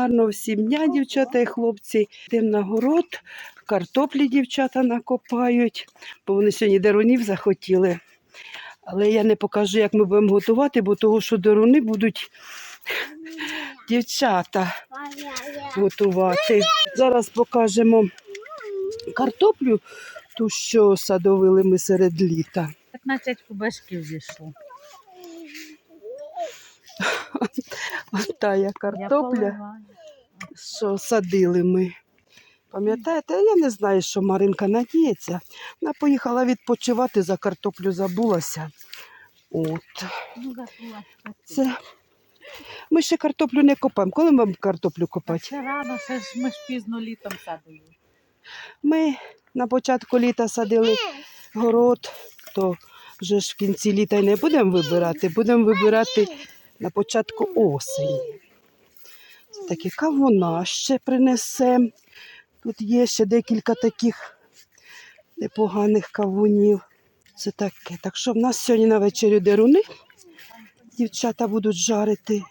Гарного всім дня, дівчата і хлопці. Йдемо на город, картоплі дівчата накопають, бо вони сьогодні дерунів захотіли. Але я не покажу, як ми будемо готувати, бо того, що деруни будуть дівчата готувати. Зараз покажемо картоплю, ту, що садовили ми серед літа. 15 кубашків зійшло. Тая Я картопля. що садили ми. Пам'ятаєте, я не знаю, що Маринка надіється. Вона поїхала відпочивати, за картоплю забулася. От. Ну. Це... Ми ще картоплю не копаємо. Коли ми картоплю копати? Ще рано, ще ж ми ж пізно літом садили. Ми на початку літа садили город, то вже ж в кінці літа й не будемо вибирати, будемо вибирати на початку осені. Такі кавуна ще принесемо. Тут є ще декілька таких непоганих кавунів. Це таке. Так що в нас сьогодні на вечерю деруни. Дівчата будуть жарити.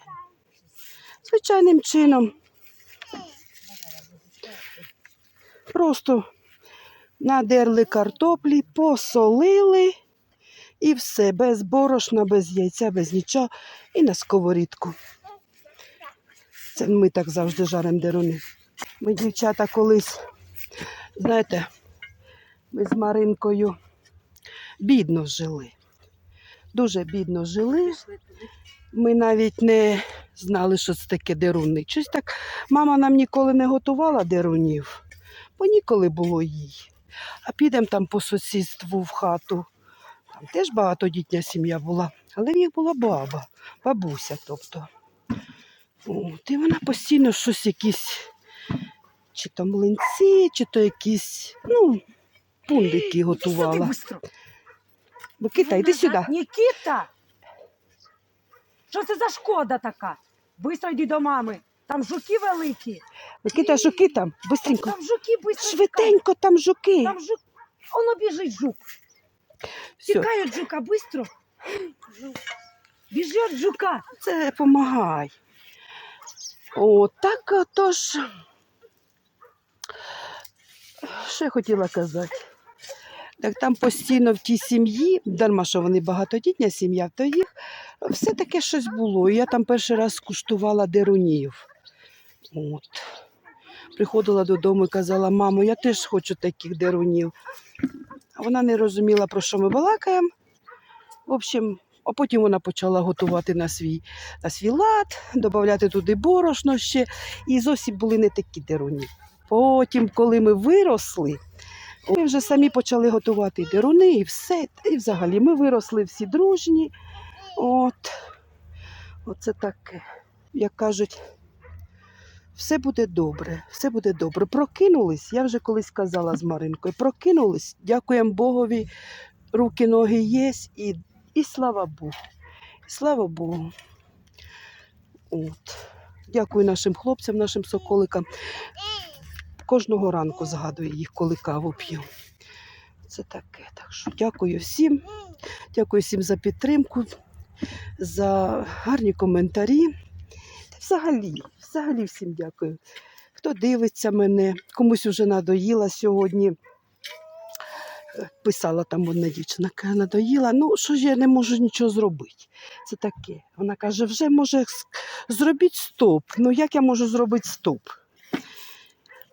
Звичайним чином. Просто надерли картоплі, посолили і все, без борошна, без яйця, без нічого. І на сковорідку. Це ми так завжди жаримо деруни. Ми, дівчата, колись, знаєте, ми з Маринкою бідно жили. Дуже бідно жили. Ми навіть не знали, що це таке деруни. Щось так мама нам ніколи не готувала дерунів, бо ніколи було їй. А підемо там по сусідству в хату. Там теж багатодітня сім'я була, але в них була баба, бабуся. тобто. От, і вона постійно щось якісь, чи то млинці, чи то якісь, ну, пундики готувала. Микита, йди сюди. Нікіта! Що це за шкода така? Бистро йди до мами. Там жуки великі. Микита, жуки там, быстренько. Там жуки. Швиденько там жуки. Там жук. Воно біжить жук. Все, Тікають жука, бистро. Біжить жука. це помагай. О, так отож. Що я хотіла казати? Так там постійно в тій сім'ї, дарма, що вони багатодітня сім'я, то їх все таке щось було. І я там перший раз скуштувала дерунів. От. Приходила додому і казала, мамо, я теж хочу таких дерунів. Вона не розуміла, про що ми балакаємо. В общем, а потім вона почала готувати на свій, на свій лад, додати туди борошно ще. І зовсім були не такі деруні. Потім, коли ми виросли, ми вже самі почали готувати деруни, і все. І взагалі ми виросли всі дружні. От. Оце таке. Як кажуть, все буде добре, все буде добре. Прокинулись, я вже колись казала з Маринкою, прокинулись, дякуємо Богові, руки, ноги є, і, і слава Богу. Слава Богу. От. Дякую нашим хлопцям, нашим соколикам. Кожного ранку згадую їх, коли каву п'ю. Це таке. Так що дякую всім. Дякую всім за підтримку, за гарні коментарі. Взагалі, взагалі всім дякую. Хто дивиться мене, комусь вже надоїла сьогодні. Е, Писала там одна дівчина, каже, надоїла. Ну, що ж я не можу нічого зробити. Це таке. Вона каже, вже може зробіть стоп. Ну як я можу зробити стоп?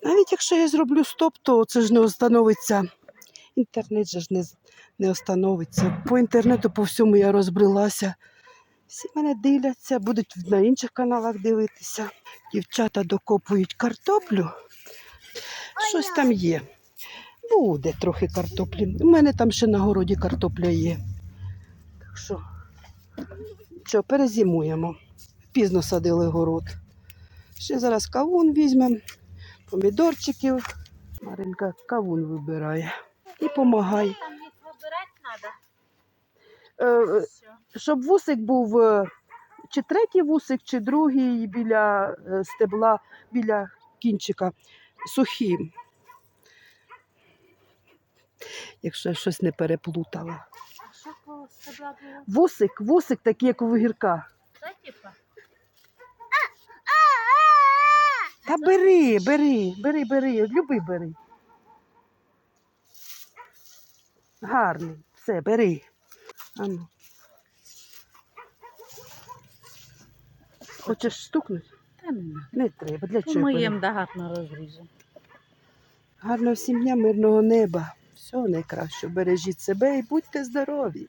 Навіть якщо я зроблю стоп, то це ж не остановиться. Інтернет же ж не, не остановиться. По інтернету по всьому я розбрелася. Всі мене дивляться, будуть на інших каналах дивитися. Дівчата докопують картоплю. Щось там є. Буде трохи картоплі. У мене там ще на городі картопля є. Так що, що, перезимуємо. Пізно садили город. Ще зараз кавун візьмемо, помідорчиків. Маринка кавун вибирає. І помагай. Там їх вибирати треба. Щоб вусик був е, чи третій вусик, чи другий біля е, стебла, біля кінчика сухим. Якщо я щось не переплутала. Вусик, вусик такий, як у вигірка. Та бери, бери, бери, бери, люби бери. Гарний. Все, бери. Ану. Хочеш стукнути? Та не надо. Не треба. Для чого? Ми їм да гарно розріжемо. Гарного всім дня, мирного неба. Всього найкращого. Бережіть себе і будьте здорові.